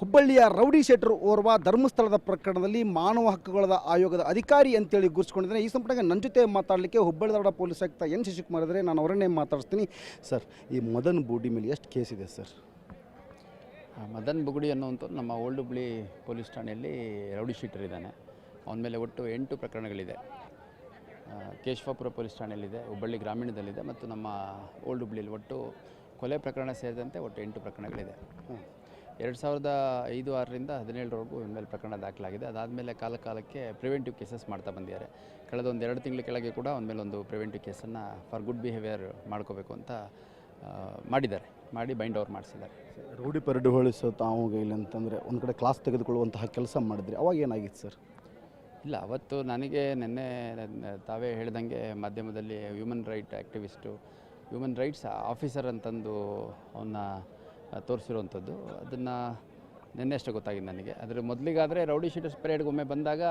ಹುಬ್ಬಳ್ಳಿಯ ರೌಡಿ ಶೆಟ್ಟರ್ ಓರ್ವ ಧರ್ಮಸ್ಥಳದ ಪ್ರಕರಣದಲ್ಲಿ ಮಾನವ ಹಕ್ಕುಗಳ ಆಯೋಗದ ಅಧಿಕಾರಿ ಅಂತೇಳಿ ಗುರುಸ್ಕೊಂಡಿದ್ದಾರೆ ಈ ಸಂಪರ್ಕ ನನ್ನ ಜೊತೆ ಮಾತಾಡಲಿಕ್ಕೆ ಹುಬ್ಬಳ್ಳಿ ಧಾರವಾಡ ಪೊಲೀಸ್ ಆಯುಕ್ತ ಎನ್ ಶಶಿಕುಮಾರ್ ಇದ್ದರೆ ನಾನು ಅವರನ್ನೇ ಮಾತಾಡಿಸ್ತೀನಿ. ಸರ್ ಈ ಮದನ್ ಬೂಡಿ ಮೇಲೆ ಎಷ್ಟು ಕೇಸ್ ಇದೆ ಸರ್? ಮದನ್ ಬುಗುಡಿ ಅನ್ನುವಂಥದ್ದು ನಮ್ಮ ಓಲ್ಡ್ ಹುಬ್ಳಿ ಪೊಲೀಸ್ ಠಾಣೆಯಲ್ಲಿ ರೌಡಿ ಶೀಟರ್ ಇದ್ದಾನೆ. ಅವನ ಮೇಲೆ ಒಟ್ಟು ಎಂಟು ಪ್ರಕರಣಗಳಿದೆ. ಕೇಶವಾಪುರ ಪೊಲೀಸ್ ಠಾಣೆಯಲ್ಲಿದೆ ಹುಬ್ಬಳ್ಳಿ ಗ್ರಾಮೀಣದಲ್ಲಿದೆ ಮತ್ತು ನಮ್ಮ ಓಲ್ಡ್ ಹುಬ್ಳಿಯಲ್ಲಿ ಒಟ್ಟು ಕೊಲೆ ಪ್ರಕರಣ ಸೇರಿದಂತೆ ಒಟ್ಟು ಎಂಟು ಪ್ರಕರಣಗಳಿದೆ. ಎರಡು ಸಾವಿರದ ಐದು ಆರರಿಂದ ಹದಿನೇಳರವರೆಗೂ ಮೇಲೆ ಪ್ರಕರಣ ದಾಖಲಾಗಿದೆ. ಅದಾದಮೇಲೆ ಕಾಲ ಕಾಲಕ್ಕೆ ಪ್ರಿವೆಂಟಿವ್ ಕೇಸಸ್ ಮಾಡ್ತಾ ಬಂದಿದ್ದಾರೆ. ಕಳೆದ ಒಂದು ಎರಡು ತಿಂಗಳ ಕೆಳಗೆ ಕೂಡ ಒಂದ್ಮೇಲೆ ಮೇಲೆ ಒಂದು ಪ್ರಿವೆಂಟಿವ್ ಕೇಸನ್ನು ಫಾರ್ ಗುಡ್ ಬಿಹೇವಿಯರ್ ಮಾಡ್ಕೋಬೇಕು ಅಂತ ಮಾಡಿದ್ದಾರೆ. ಮಾಡಿ ಬೈಂಡ್ ಓವರ್ ಮಾಡಿಸಿದ್ದಾರೆ. ರೂಢಿ ಪರಡು ಹೊಳಿಸೋ ತಾವು ಇಲ್ಲ ಅಂತಂದರೆ ಒಂದು ಕಡೆ ಕ್ಲಾಸ್ ತೆಗೆದುಕೊಳ್ಳುವಂತಹ ಕೆಲಸ ಮಾಡಿದ್ರಿ. ಅವಾಗ ಏನಾಗಿತ್ತು ಸರ್? ಇಲ್ಲ ಅವತ್ತು ನನಗೆ ನಿನ್ನೆ ತಾವೇ ಹೇಳ್ದಂಗೆ ಮಾಧ್ಯಮದಲ್ಲಿ human right activist human rights officer ಅಂತಂದು ಅವನ್ನ ತೋರಿಸಿರುವಂಥದ್ದು. ಅದನ್ನು ನಿನ್ನೆ ಅಷ್ಟೇ ಗೊತ್ತಾಗಿದೆ ನನಗೆ. ಅದರ ಮೊದಲಿಗಾದರೆ ರೌಡಿ ಶೀಟರ್ಸ್ ಪರೇಡ್ಗೆ ಒಮ್ಮೆ ಬಂದಾಗ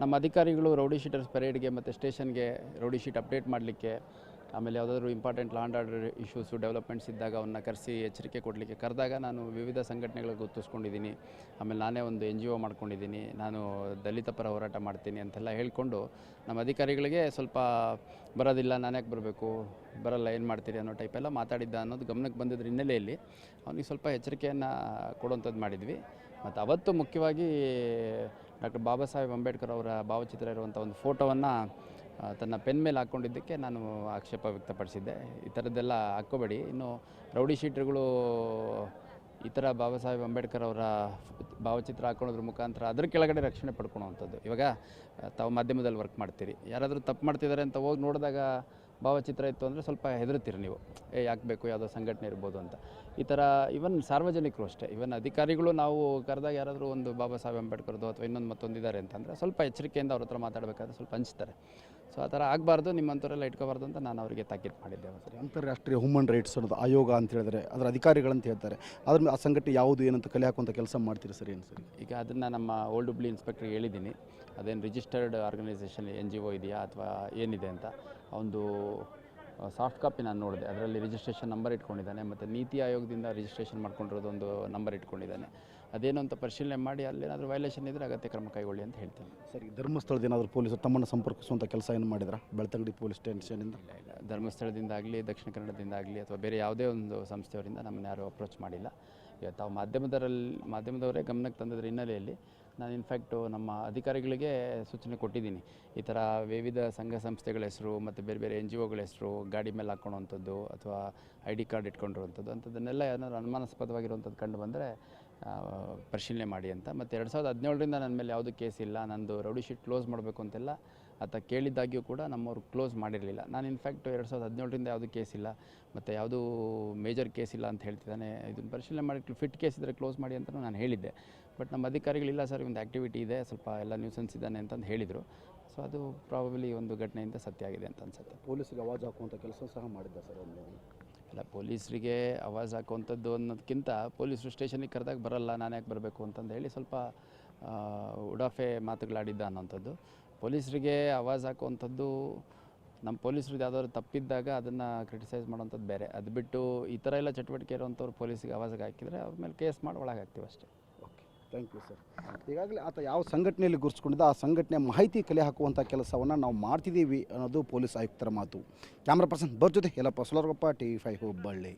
ನಮ್ಮ ಅಧಿಕಾರಿಗಳು ರೌಡಿ ಶೀಟರ್ಸ್ ಪರೇಡ್ಗೆ ಮತ್ತು ಸ್ಟೇಷನ್ಗೆ ರೌಡಿ ಶೀಟ್ ಅಪ್ಡೇಟ್ ಮಾಡಲಿಕ್ಕೆ ಆಮೇಲೆ ಯಾವುದಾದ್ರೂ important land order issues developments ಇದ್ದಾಗ ಅವನ್ನ ಕರೆಸಿ ಎಚ್ಚರಿಕೆ ಕೊಡಲಿಕ್ಕೆ ಕರೆದಾಗ ನಾನು ವಿವಿಧ ಸಂಘಟನೆಗಳಿಗೆ ಗುರುತಿಸ್ಕೊಂಡಿದ್ದೀನಿ. ಆಮೇಲೆ ನಾನೇ ಒಂದು ಎನ್ ಜಿ ಒ ಮಾಡ್ಕೊಂಡಿದ್ದೀನಿ. ನಾನು ದಲಿತ ಪರ ಹೋರಾಟ ಮಾಡ್ತೀನಿ ಅಂತೆಲ್ಲ ಹೇಳಿಕೊಂಡು ನಮ್ಮ ಅಧಿಕಾರಿಗಳಿಗೆ ಸ್ವಲ್ಪ ಬರೋದಿಲ್ಲ, ನಾನು ಯಾಕೆ ಬರಬೇಕು, ಬರಲ್ಲ, ಏನು ಮಾಡ್ತೀರಿ ಅನ್ನೋ ಟೈಪೆಲ್ಲ ಮಾತಾಡಿದ್ದ ಅನ್ನೋದು ಗಮನಕ್ಕೆ ಬಂದಿದ್ದ ಹಿನ್ನೆಲೆಯಲ್ಲಿ ಅವನಿಗೆ ಸ್ವಲ್ಪ ಎಚ್ಚರಿಕೆಯನ್ನು ಕೊಡುವಂಥದ್ದು ಮಾಡಿದ್ವಿ. ಮತ್ತು ಅವತ್ತು ಮುಖ್ಯವಾಗಿ ಡಾಕ್ಟರ್ ಬಾಬಾ ಸಾಹೇಬ್ ಅಂಬೇಡ್ಕರ್ ಅವರ ಭಾವಚಿತ್ರ ಇರುವಂಥ ಒಂದು ಫೋಟೋವನ್ನು ತನ್ನ ಪೆನ್ ಮೇಲೆ ಹಾಕ್ಕೊಂಡಿದ್ದಕ್ಕೆ ನಾನು ಆಕ್ಷೇಪ ವ್ಯಕ್ತಪಡಿಸಿದ್ದೆ. ಈ ಥರದ್ದೆಲ್ಲ ಹಾಕ್ಕೋಬೇಡಿ. ಇನ್ನು ರೌಡಿ ಶೀಟ್ರುಗಳು ಈ ಥರ ಬಾಬಾ ಸಾಹೇಬ್ ಅಂಬೇಡ್ಕರ್ ಅವರ ಭಾವಚಿತ್ರ ಹಾಕ್ಕೊಳೋದ್ರ ಮುಖಾಂತರ ಅದ್ರ ಕೆಳಗಡೆ ರಕ್ಷಣೆ ಪಡ್ಕೊಳೋವಂಥದ್ದು ಇವಾಗ ತಾವು ಮಾಧ್ಯಮದಲ್ಲಿ ವರ್ಕ್ ಮಾಡ್ತೀರಿ. ಯಾರಾದರೂ ತಪ್ಪು ಮಾಡ್ತಿದ್ದಾರೆ ಅಂತ ಹೋಗಿ ನೋಡಿದಾಗ ಭಾವಚಿತ್ರ ಇತ್ತು ಅಂದರೆ ಸ್ವಲ್ಪ ಹೆದರ್ತೀರಿ ನೀವು. ಏ, ಯಾಕೆ ಬೇಕು? ಯಾವುದೋ ಸಂಘಟನೆ ಇರ್ಬೋದು ಅಂತ. ಈ ಥರ ಇವನ್ ಸಾರ್ವಜನಿಕರು ಅಷ್ಟೇ. ಇವನ್ ಅಧಿಕಾರಿಗಳು ನಾವು ಕರೆದಾಗ ಯಾರಾದರೂ ಒಂದು ಬಾಬಾ ಸಾಹೇಬ್ ಅಂಬೇಡ್ಕರ್ದು ಅಥವಾ ಇನ್ನೊಂದು ಮತ್ತೊಂದಿದ್ದಾರೆ ಅಂತಂದರೆ ಸ್ವಲ್ಪ ಎಚ್ಚರಿಕೆಯಿಂದ ಅವ್ರ ಹತ್ರ ಮಾತಾಡಬೇಕಾದ್ರೆ ಸ್ವಲ್ಪ ಹಂಚ್ತಾರೆ. ಸೊ ಆ ಥರ ಆಗಬಾರ್ದು ನಿಮ್ಮಂಥವರೆಲ್ಲ ಇಟ್ಕೋಬಾರ್ದು ಅಂತ ನಾನು ಅವರಿಗೆ ತಾಕೀತು ಮಾಡಿದ್ದೆ ಅವತ್ತು ಅಂತಾರಾಷ್ಟ್ರೀಯ ಹ್ಯೂಮನ್ ರೈಟ್ಸ್ ಅನ್ನೋದು ಆಯೋಗ ಅಂತ ಹೇಳಿದ್ರೆ ಅದರ ಅಧಿಕಾರಿಗಳಂತ ಹೇಳ್ತಾರೆ ಅದ್ರ ಆ ಸಂಘಟನೆ ಯಾವುದು ಏನಂತ ಕಲೆ ಹಾಕುವಂಥ ಕೆಲಸ ಮಾಡ್ತೀರಿ ಸರಿ ಏನು ಸರ್? ಈಗ ಅದನ್ನು ನಮ್ಮ ಓಲ್ಡ್ ಹುಬ್ಳಿ ಇನ್ಸ್ಪೆಕ್ಟ್ರಿಗೆ ಹೇಳಿದ್ದೀನಿ. ಅದೇನು registered organisation N G O ಇದೆಯಾ ಅಥವಾ ಏನಿದೆ ಅಂತ. ಒಂದು ಸಾಫ್ಟ್ ಕಾಪಿ ನಾನು ನೋಡಿದೆ. ಅದರಲ್ಲಿ ರಿಜಿಸ್ಟ್ರೇಷನ್ ನಂಬರ್ ಇಟ್ಕೊಂಡಿದ್ದಾನೆ ಮತ್ತು ನೀತಿ ಆಯೋಗದಿಂದ ರಿಜಿಸ್ಟ್ರೇಷನ್ ಮಾಡ್ಕೊಂಡಿರೋದೊಂದು ನಂಬರ್ ಇಟ್ಕೊಂಡಿದ್ದಾನೆ. ಅದೇನು ಅಂತ ಪರಿಶೀಲನೆ ಮಾಡಿ ಅಲ್ಲೇನಾದರೂ ವೈಲೇಷನ್ ಇದ್ದರೆ ಅಗತ್ಯ ಕ್ರಮ ಕೈಗೊಳ್ಳಿ ಅಂತ ಹೇಳ್ತೀನಿ. ಸರಿ ಧರ್ಮಸ್ಥಳದ ಏನಾದರೂ ಪೊಲೀಸರು ತಮ್ಮನ್ನು ಸಂಪರ್ಕಿಸುವಂಥ ಕೆಲಸ ಏನು ಮಾಡಿದ್ರ? ಬೆಳ್ತಂಗಡಿ ಪೊಲೀಸ್ ಸ್ಟೇಷನಿಂದ ಇಲ್ಲ ಇಲ್ಲ. ಧರ್ಮಸ್ಥಳದಿಂದ ಆಗಲಿ ದಕ್ಷಿಣ ಕನ್ನಡದಿಂದ ಆಗಲಿ ಅಥವಾ ಬೇರೆ ಯಾವುದೇ ಒಂದು ಸಂಸ್ಥೆಯವರಿಂದ ನಮ್ಮನ್ನು ಯಾರೂ ಅಪ್ರೋಚ್ ಮಾಡಿಲ್ಲ. ತಾವು ಮಾಧ್ಯಮದರಲ್ಲಿ ಮಾಧ್ಯಮದವರೇ ಗಮನಕ್ಕೆ ತಂದಿದ್ರ ಹಿನ್ನೆಲೆಯಲ್ಲಿ ನಾನು ಇನ್ಫ್ಯಾಕ್ಟು ನಮ್ಮ ಅಧಿಕಾರಿಗಳಿಗೆ ಸೂಚನೆ ಕೊಟ್ಟಿದ್ದೀನಿ. ಈ ಥರ ವಿವಿಧ ಸಂಘ ಸಂಸ್ಥೆಗಳ ಹೆಸರು ಮತ್ತು ಬೇರೆ ಬೇರೆ ಎನ್ ಜಿ ಒಗಳ ಹೆಸರು, ಗಾಡಿ ಮೇಲೆ ಹಾಕ್ಕೊಳ್ಳೋವಂಥದ್ದು ಅಥವಾ ಐ ಡಿ ಕಾರ್ಡ್ ಇಟ್ಕೊಂಡಿರುವಂಥದ್ದು ಅಂಥದ್ದನ್ನೆಲ್ಲ ಏನಾದರೂ ಅನುಮಾನಾಸ್ಪದವಾಗಿರುವಂಥದ್ದು ಕಂಡು ಬಂದರೆ ಪರಿಶೀಲನೆ ಮಾಡಿ ಅಂತ. ಮತ್ತು ಎರಡು ಸಾವಿರದ ಹದಿನೇಳರಿಂದ ನನ್ನ ಮೇಲೆ ಯಾವುದೂ ಕೇಸ್ ಇಲ್ಲ, ನಂದು ರೌಡಿ ಶೀಟ್ ಕ್ಲೋಸ್ ಮಾಡಬೇಕು ಅಂತೆಲ್ಲ ಆತ ಕೇಳಿದ್ದಾಗಿಯೂ ಕೂಡ ನಮ್ಮವ್ರು ಕ್ಲೋಸ್ ಮಾಡಿರಲಿಲ್ಲ. ನಾನು ಇನ್ಫ್ಯಾಕ್ಟ್ ಎರಡು ಸಾವಿರದ ಹದಿನೇಳರಿಂದ ಯಾವುದೂ ಕೇಸ್ ಇಲ್ಲ ಮತ್ತು ಯಾವುದೂ ಮೇಜರ್ ಕೇಸ್ ಇಲ್ಲ ಅಂತ ಹೇಳ್ತಿದ್ದಾನೆ. ಇದನ್ನು ಪರಿಶೀಲನೆ ಮಾಡಿ ಫಿಟ್ ಕೇಸ್ ಇದ್ದರೆ ಕ್ಲೋಸ್ ಮಾಡಿ ಅಂತ ನಾನು ಹೇಳಿದ್ದೆ. ಬಟ್ ನಮ್ಮ ಅಧಿಕಾರಿಗಳಿಲ್ಲ ಸರ್ ಒಂದು ಆ್ಯಕ್ಟಿವಿಟಿ ಇದೆ ಸ್ವಲ್ಪ ಎಲ್ಲ ನ್ಯೂಸೆನ್ಸ್ ಇದ್ದಾನೆ ಅಂತಂದು ಹೇಳಿದರು. ಸೊ ಅದು ಪ್ರಾಬಲಿ ಒಂದು ಘಟನೆಯಿಂದ ಸತ್ಯ ಆಗಿದೆ ಅಂತ ಅನ್ಸುತ್ತೆ. ಪೊಲೀಸರಿಗೆ ಅವಾಜ್ ಹಾಕುವಂಥ ಕೆಲಸ ಸಹ ಮಾಡಿದ್ದ ಸರ್ ಒಂದು ಅಲ್ಲ ಪೊಲೀಸರಿಗೆ ಅವಾಜ್ ಹಾಕುವಂಥದ್ದು ಅನ್ನೋದಕ್ಕಿಂತ ಪೊಲೀಸರು ಸ್ಟೇಷನಿಗೆ ಕರೆದಾಗ ಬರಲ್ಲ ನಾನು ಯಾಕೆ ಬರಬೇಕು ಅಂತಂದು ಹೇಳಿ ಸ್ವಲ್ಪ ಉಡಾಫೆ ಮಾತುಗಳಾಡಿದ್ದ ಅನ್ನೋಂಥದ್ದು ಪೊಲೀಸರಿಗೆ ಆವಾಜ್ ಹಾಕುವಂಥದ್ದು, ನಮ್ಮ ಪೊಲೀಸರು ಯಾವ್ದಾದ್ರು ತಪ್ಪಿದ್ದಾಗ ಅದನ್ನು ಕ್ರಿಟಿಸೈಸ್ ಮಾಡೋಂಥದ್ದು ಬೇರೆ. ಅದು ಬಿಟ್ಟು ಈ ಥರ ಎಲ್ಲ ಚಟುವಟಿಕೆ ಇರೋವಂಥವ್ರು ಪೊಲೀಸಿಗೆ ಆವಾಜಿಗೆ ಹಾಕಿದರೆ ಅವ್ರ ಮೇಲೆ ಕೇಸ್ ಮಾಡಿ ಒಳಗೆ ಅಷ್ಟೇ. Okay, thank you sir. ಈಗಾಗಲೇ ಆತ ಯಾವ ಸಂಘಟನೆಯಲ್ಲಿ ಗುರುಸ್ಕೊಂಡಿದ್ದ ಆ ಸಂಘಟನೆ ಮಾಹಿತಿ ಕಲೆ ಹಾಕುವಂಥ ಕೆಲಸವನ್ನು ನಾವು ಮಾಡ್ತಿದ್ದೀವಿ ಅನ್ನೋದು ಪೊಲೀಸ್ ಆಯುಕ್ತರ ಮಾತು. ಕ್ಯಾಮ್ರಾ ಪರ್ಸನ್ ಬರ್ ಜೊತೆ ಎಲ್ಲಪ್ಪ ಸುಲರ್ಗಪ್ಪ ಟಿ ವಿ ಫೈ ಹುಬ್ಬಳ್ಳಿ.